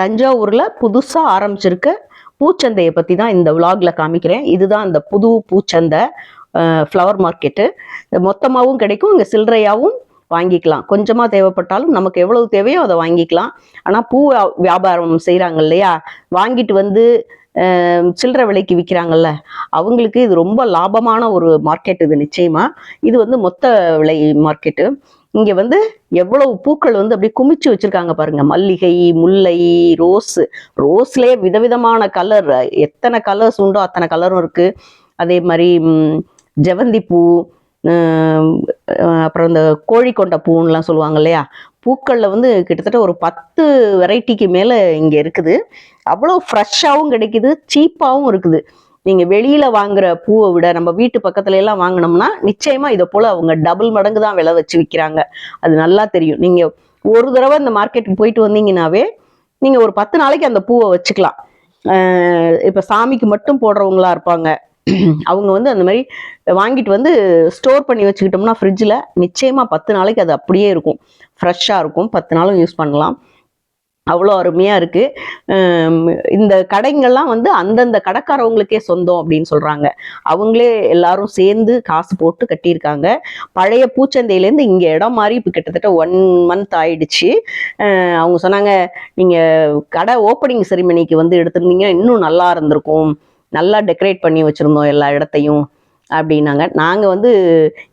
தஞ்சாவூரில் புதுசாக ஆரம்பிச்சிருக்க பூச்சந்தையை பற்றி தான் இந்த விலாகில் காமிக்கிறேன். இதுதான் அந்த புது பூச்சந்தை ஃப்ளவர் மார்க்கெட்டு மொத்தமாகவும் கிடைக்கும். இங்கே சில்லறையாகவும் வாங்கிக்கலாம். கொஞ்சமாக தேவைப்பட்டாலும் நமக்கு எவ்வளவு தேவையோ அதை வாங்கிக்கலாம். ஆனால் பூ வியா- வியாபாரம் செய்கிறாங்க இல்லையா? வாங்கிட்டு வந்து சில்லற விலைக்கு விற்கிறாங்கல்ல அவங்களுக்கு இது ரொம்ப லாபமான ஒரு மார்க்கெட் இது நிச்சயமாக இது வந்து மொத்த விலை மார்க்கெட்டு இங்கே வந்து எவ்வளவு பூக்கள் வந்து அப்படியே குமிச்சு வச்சுருக்காங்க பாருங்கள் மல்லிகை முல்லை ரோஸு ரோஸ்லேயே விதவிதமான கலர் எத்தனை கலர்ஸ் உண்டோ அத்தனை கலரும் இருக்குது அதே மாதிரி ஜெவந்தி பூ அப்புறம் இந்த கோழிக்கொண்ட பூன்லாம் சொல்லுவாங்க இல்லையா? பூக்களில் வந்து கிட்டத்தட்ட ஒரு பத்து வெரைட்டிக்கு மேலே இங்கே இருக்குது. அவ்வளோ ஃப்ரெஷ்ஷாகவும் கிடைக்குது சீப்பாகவும் இருக்குது. நீங்கள் வெளியில் வாங்குற பூவை விட நம்ம வீட்டு பக்கத்துல எல்லாம் வாங்கினோம்னா நிச்சயமாக இதை போல் அவங்க டபுள் மடங்கு தான் விலை வச்சு விற்கிறாங்க அது நல்லா தெரியும். நீங்கள் ஒரு தடவை இந்த மார்க்கெட்டுக்கு போயிட்டு வந்தீங்கன்னாவே நீங்கள் ஒரு பத்து நாளைக்கு அந்த பூவை வச்சுக்கலாம். இப்போ சாமிக்கு மட்டும் போடுறவங்களா இருப்பாங்க. அவங்க வந்து அந்த மாதிரி வாங்கிட்டு வந்து ஸ்டோர் பண்ணி வச்சுக்கிட்டோம்னா ஃப்ரிட்ஜில் நிச்சயமாக பத்து நாளைக்கு அது அப்படியே இருக்கும். ஃப்ரெஷ்ஷாக இருக்கும். பத்து நாளும் யூஸ் பண்ணலாம். அவ்வளோ அருமையாக இருக்குது இந்த கடைங்கள்லாம் வந்து அந்தந்த கடைக்காரவங்களுக்கே சொந்தம் அப்படின்னு சொல்கிறாங்க அவங்களே எல்லாரும் சேர்ந்து காசு போட்டு கட்டியிருக்காங்க. பழைய பூச்சந்தையிலேருந்து இங்கே இடம் மாதிரி இப்போ கிட்டத்தட்ட ஒன் மந்த் ஆயிடுச்சு. அவங்க சொன்னாங்க நீங்கள் கடை ஓப்பனிங் செரிமனிக்கு வந்து எடுத்திருந்தீங்கன்னா இன்னும் நல்லா இருந்திருக்கும். நல்லா டெக்கரேட் பண்ணி வச்சுருந்தோம் எல்லா இடத்தையும் அப்படின்னாங்க. நாங்கள் வந்து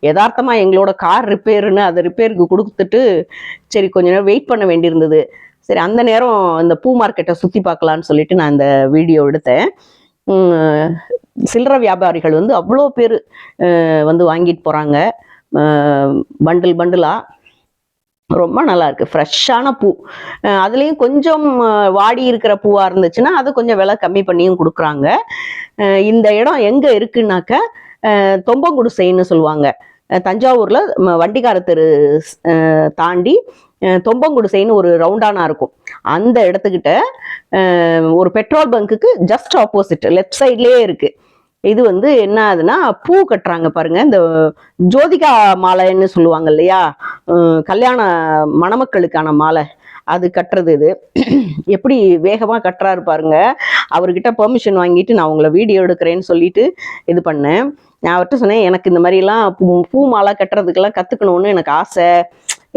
யதார்த்தமாக எங்களோட கார் ரிப்பேருன்னு அதை ரிப்பேருக்கு கொடுத்துட்டு சரி கொஞ்ச நேரம் வெயிட் பண்ண வேண்டியிருந்தது. சரி அந்த நேரம் இந்த பூ மார்க்கெட்டை சுற்றி பார்க்கலான்னு சொல்லிட்டு நான் இந்த வீடியோ எடுத்தேன். சில்லற வியாபாரிகள் வந்து அவ்வளோ பேர் வந்து வாங்கிட்டு போகிறாங்க பண்டில் பண்டிலாக ரொம்ப நல்லா இருக்கு ஃப்ரெஷ்ஷான பூ. அதுலேயும் கொஞ்சம் வாடி இருக்கிற பூவாக இருந்துச்சுன்னா அது கொஞ்சம் விலை கம்மி பண்ணியும் கொடுக்குறாங்க. இந்த இடம் எங்கே இருக்குன்னாக்க தொம்பங்குடிசைன்னு சொல்லுவாங்க. தஞ்சாவூரில் ம- வண்டிக்கார தெரு தாண்டி தொம்பங்குடிசைன்னு ஒரு ரவுண்டானா இருக்கும். அந்த இடத்துக்கிட்ட ஒரு பெட்ரோல் பங்க்குக்கு ஜஸ்ட் ஆப்போசிட் லெஃப்ட் சைட்லேயே இருக்கு. இது வந்து என்ன ஆகுதுன்னா பூ கட்டுறாங்க பாருங்க. இந்த ஜோதிகா மாலைன்னு சொல்லுவாங்க இல்லையா? கல்யாண மணமக்களுக்கான மாலை அது கட்டுறது இது. எப்படி வேகமாக கட்டுறாரு பாருங்க. அவர்கிட்ட பெர்மிஷன் வாங்கிட்டு நான் உங்களை வீடியோ எடுக்கிறேன்னு சொல்லிட்டு இது பண்ணேன். நான் அவர்கிட்ட சொன்னேன் எனக்கு இந்த மாதிரிலாம் பூ பூ மாலை கட்டுறதுக்கெல்லாம் கற்றுக்கணும்னு எனக்கு ஆசை.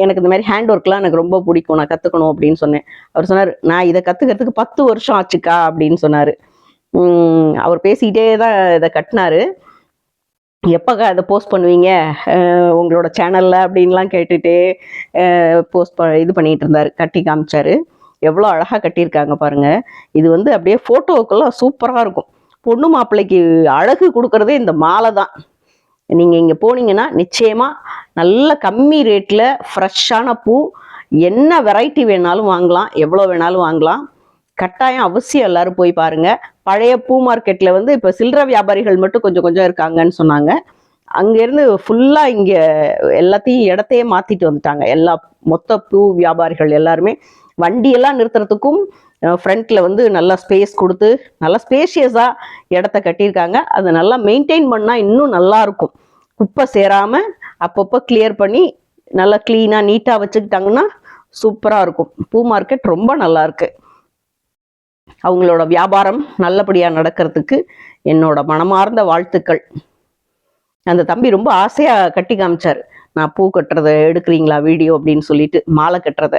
எனக்கு இந்த மாதிரி ஹேண்ட் ஒர்க்லாம் எனக்கு ரொம்ப பிடிக்கும். நான் கற்றுக்கணும் அப்படின்னு சொன்னேன். அவர் சொன்னார் நான் இதை கற்றுக்கிறதுக்கு பத்து வருஷம் ஆச்சுக்கா அப்படின்னு சொன்னார். அவர் பேசிக்கிட்டே தான் இதை கட்டினாரு. எப்போக்கா அதை போஸ்ட் பண்ணுவீங்க? உங்களோட சேனலில் அப்படின்லாம் கேட்டுட்டு போஸ்ட் ப இது பண்ணிகிட்டு இருந்தார் கட்டி காமிச்சாரு. எவ்வளோ அழகாக கட்டியிருக்காங்க பாருங்கள் இது வந்து அப்படியே ஃபோட்டோவுக்கெல்லாம் சூப்பராக இருக்கும். பொண்ணு மாப்பிள்ளைக்கு அழகு கொடுக்குறதே இந்த மாலை தான். நீங்கள் இங்கே போனீங்கன்னா நிச்சயமாக நல்ல கம்மி ரேட்டில் ஃப்ரெஷ்ஷான பூ என்ன வெரைட்டி வேணாலும் வாங்கலாம் எவ்வளோ வேணாலும் வாங்கலாம். கட்டாயம் அவசியம் எல்லாரும் போய் பாருங்க. பழைய பூ மார்க்கெட்ல வந்து இப்போ சில்லற வியாபாரிகள் மட்டும் கொஞ்சம் கொஞ்சம் இருக்காங்கன்னு சொன்னாங்க. அங்கேருந்து ஃபுல்லாக இங்கே எல்லாத்தையும் இடத்தையே மாற்றிட்டு வந்துட்டாங்க. எல்லா மொத்த பூ வியாபாரிகள் எல்லாருமே. வண்டியெல்லாம் நிறுத்துறதுக்கும் ஃப்ரண்ட்ல வந்து நல்லா ஸ்பேஸ் கொடுத்து நல்லா ஸ்பேஷியஸாக இடத்த கட்டியிருக்காங்க. அதை நல்லா மெயின்டைன் பண்ணால் இன்னும் நல்லா இருக்கும். குப்பை சேராமல் அப்பப்போ கிளியர் பண்ணி நல்லா க்ளீனாக நீட்டாக வச்சுக்கிட்டாங்கன்னா சூப்பராக இருக்கும். பூ மார்க்கெட் ரொம்ப நல்லா இருக்கு. அவங்களோட வியாபாரம் நல்லபடியாக நடக்கிறதுக்கு என்னோட மனமார்ந்த வாழ்த்துக்கள். அந்த தம்பி ரொம்ப ஆசையாக கட்டி காமிச்சார். நான் பூ கட்டுறத எடுக்கிறீங்களா வீடியோ அப்படின்னு சொல்லிட்டு மாலை கட்டுறத.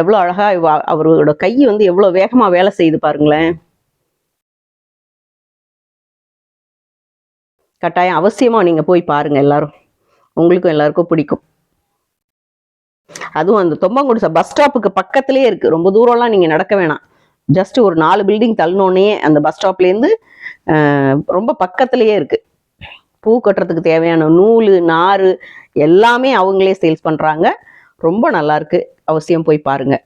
எவ்வளோ அழகா அவரோட கை வந்து எவ்வளோ வேகமாக வேலை செய்யுது பாருங்களேன். கட்டாயம் அவசியமாக நீங்கள் போய் பாருங்க எல்லாரும். உங்களுக்கும் எல்லாருக்கும் பிடிக்கும். அதுவும் அந்த தொம்பங்குடிசை பஸ் ஸ்டாப்புக்கு பக்கத்துலேயே இருக்குது ரொம்ப தூரம்லாம் நீங்கள் நடக்க வேணாம். ஜஸ்ட் ஒரு நாலு பில்டிங் தள்ளினோடனே அந்த பஸ் ஸ்டாப்லேருந்து ரொம்ப பக்கத்துலேயே இருக்குது பூ கட்டுறதுக்கு தேவையான நூல் நார் எல்லாமே அவங்களே சேல்ஸ் பண்ணுறாங்க ரொம்ப நல்லாயிருக்கு அவசியம் போய் பாருங்கள்